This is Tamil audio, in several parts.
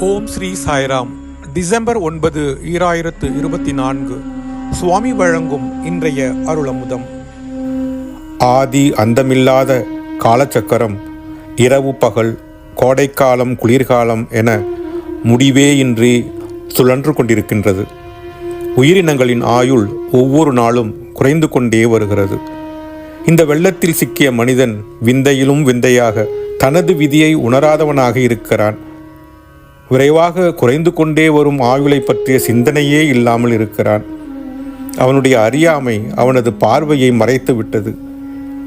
ஓம் ஸ்ரீ சாய்ராம். டிசம்பர் ஒன்பது ஈராயிரத்து இருபத்தி நான்கு. சுவாமி வழங்கும் இன்றைய அருளமுதம். ஆதி அந்தமில்லாத காலச்சக்கரம் இரவு பகல் கோடைக்காலம் குளிர்காலம் என முடிவே இன்றி சுழன்று கொண்டிருக்கின்றது. உயிரினங்களின் ஆயுள் ஒவ்வொரு நாளும் குறைந்து கொண்டே வருகிறது. இந்த வெள்ளத்தில் சிக்கிய மனிதன் விந்தையிலும் விந்தையாக தனது விதியை உணராதவனாக இருக்கிறான். விரைவாக குறைந்து கொண்டே வரும் ஆயுளை பற்றிய சிந்தனையே இல்லாமல் இருக்கிறான். அவனுடைய அறியாமை அவனது பார்வையை மறைத்து விட்டது.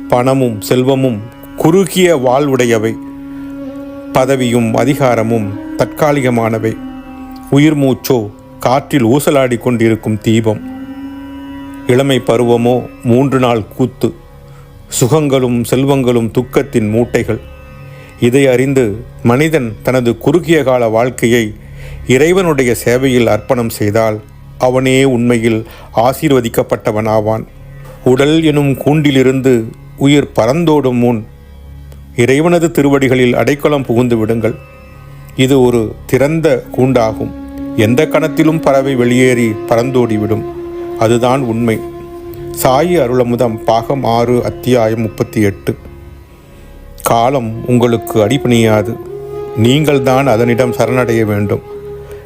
பணமும் செல்வமும் குறுகிய வாழ்வுடையவை. பதவியும் அதிகாரமும் தற்காலிகமானவை. உயிர் மூச்சோ காற்றில் ஊசலாடி கொண்டிருக்கும் தீபம். இளமை பருவமோ மூன்று நாள் கூத்து. சுகங்களும் செல்வங்களும் துக்கத்தின் மூட்டைகள். இதை அறிந்து மனிதன் தனது குறுகிய கால வாழ்க்கையை இறைவனுடைய சேவையில் அர்ப்பணம் செய்தால் அவனே உண்மையில் ஆசீர்வதிக்கப்பட்டவனாவான். உடல் எனும் கூண்டிலிருந்து உயிர் பறந்தோடும் முன் இறைவனது திருவடிகளில் அடைக்கலம் புகுந்து விடுங்கள். இது ஒரு திறந்த கூண்டாகும். எந்த கணத்திலும் பறவை வெளியேறி பறந்தோடிவிடும். அதுதான் உண்மை. சாயி அருளமுதம் பாகம் ஆறு அத்தியாயம் முப்பத்தி எட்டு. காலம் உங்களுக்கு அடிபணியாது. நீங்கள்தான் அதனிடம் சரணடைய வேண்டும்.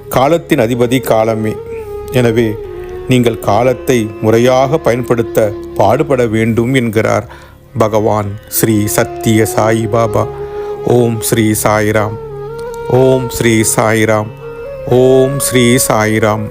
காலத்தின் அதிபதி காலமே. எனவே நீங்கள் காலத்தை முறையாக பயன்படுத்த பாடுபட வேண்டும் என்கிறார் பகவான் ஸ்ரீ சத்திய சாய் பாபா. ஓம் ஸ்ரீ சாய்ராம். ஓம் ஸ்ரீ சாய்ராம். ஓம் ஸ்ரீ சாய்ராம்.